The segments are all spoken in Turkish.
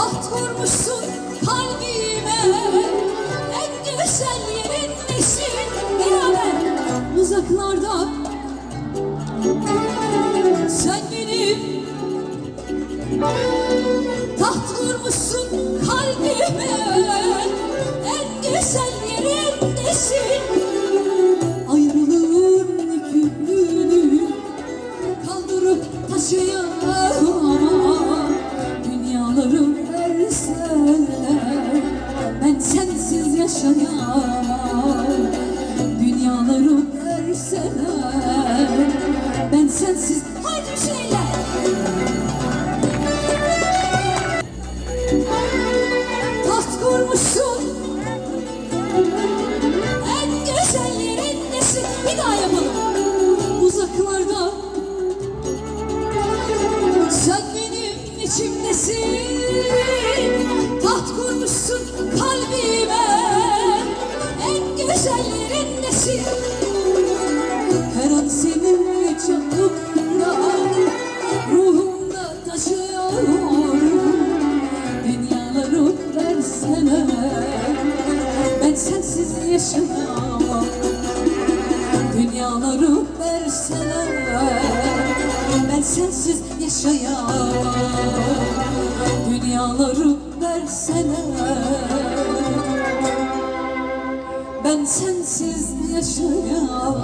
taht kurmuşsun kalbime En güzel yerindesin ya ben uzaklarda. Sen benim. Taht kurmuşsun ben sensiz yaşayamam. Dünyaları versene Ben sensiz yaşayamam.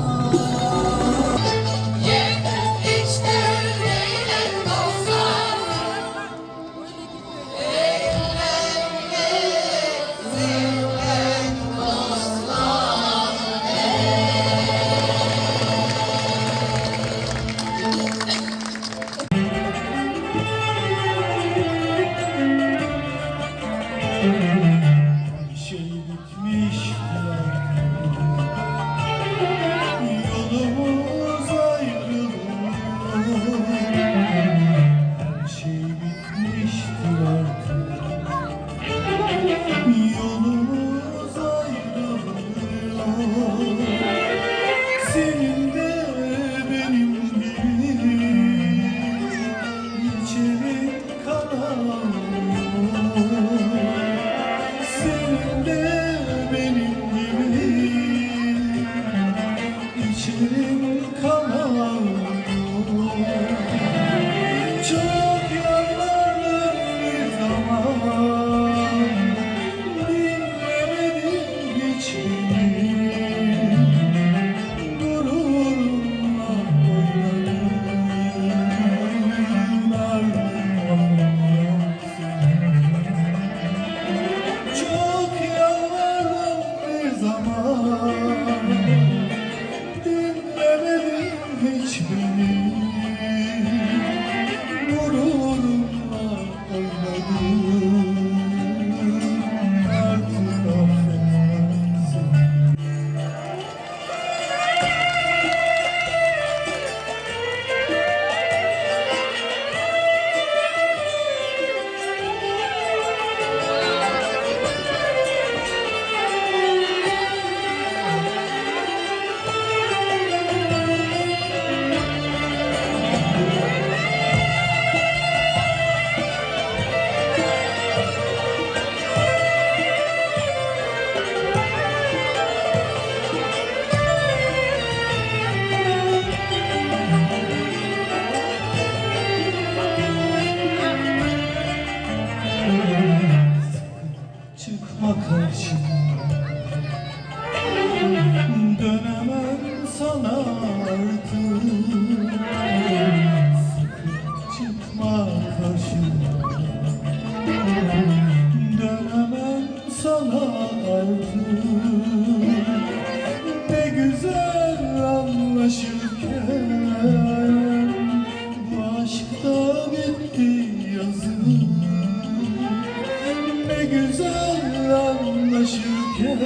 dolaşırken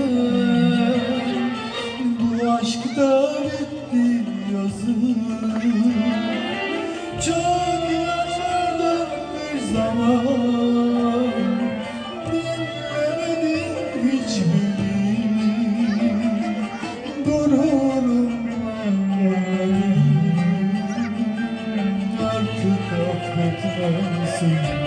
Bu aşk da yazın. Çok yaşadım bir zaman. Dinlemedin hiç beni. Gururumdan geldim Artık affetmezsin.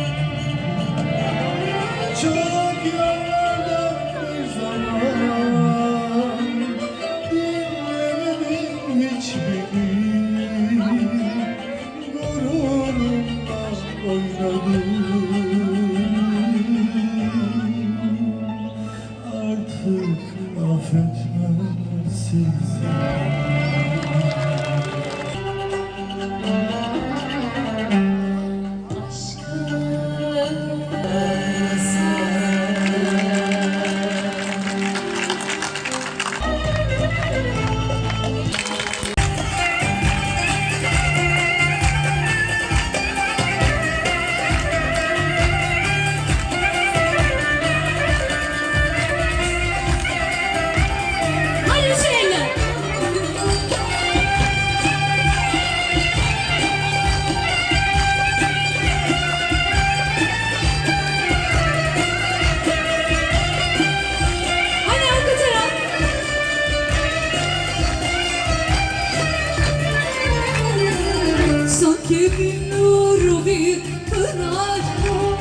Bir pınar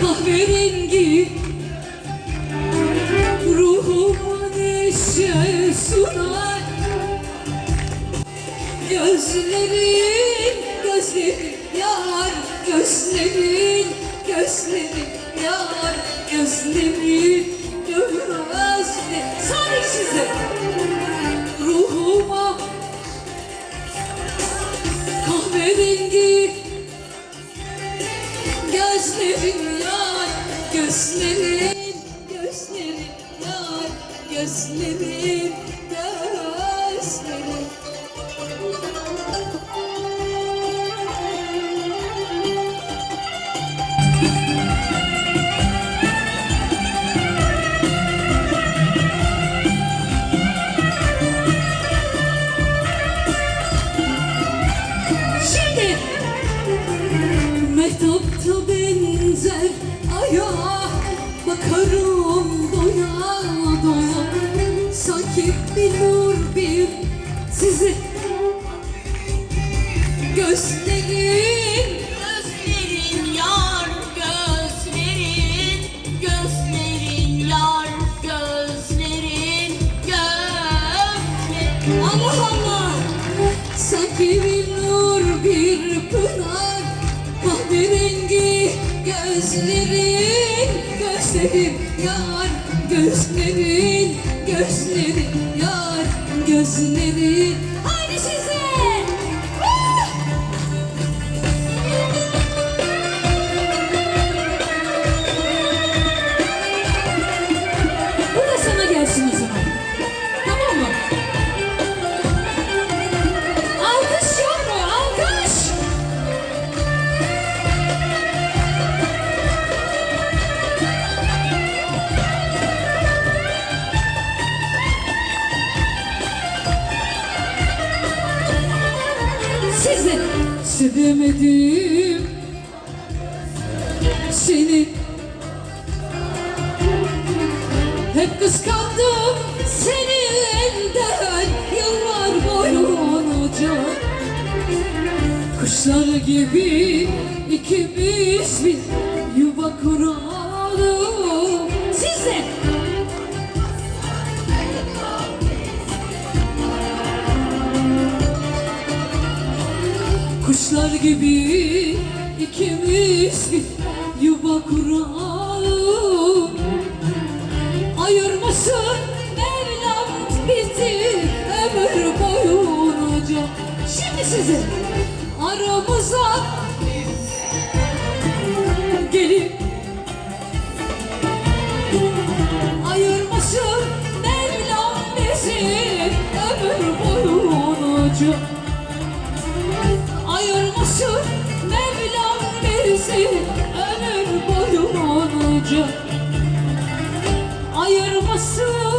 kahverengi. Ruhuma neşe sunar. Gözlerin, gözlerin yar Gözlerin, gözlerin yar Gözlerin, gözlerin Sadece size. Ruhuma. Kahverengi Gözlerin yar, gözlerin, gözlerin yar, gözlerin, gözlerin. Nur bir sizi Gözlerin Gözlerin yar gözlerin Gözlerin yar gözlerin Gözlerin Allah Allah Sanki bir nur bir pınar Kahverengi gözlerin Gözlerin yar Gözlerin Gözlerin yar Gözlerin Sizi sevemedim. Seni hep kıskandım. Seni elden yıllar boyunca Kuşlar gibi ikimiz bir yuva kuralım gibi ikimiz yuva kuralım. Ayırmasın Mevlam bizi ömür boyunca. Şimdi size aramıza gelip Ayırmasın Mevlam bizi ömür boyunca bizi ömür boyunca ayırmasın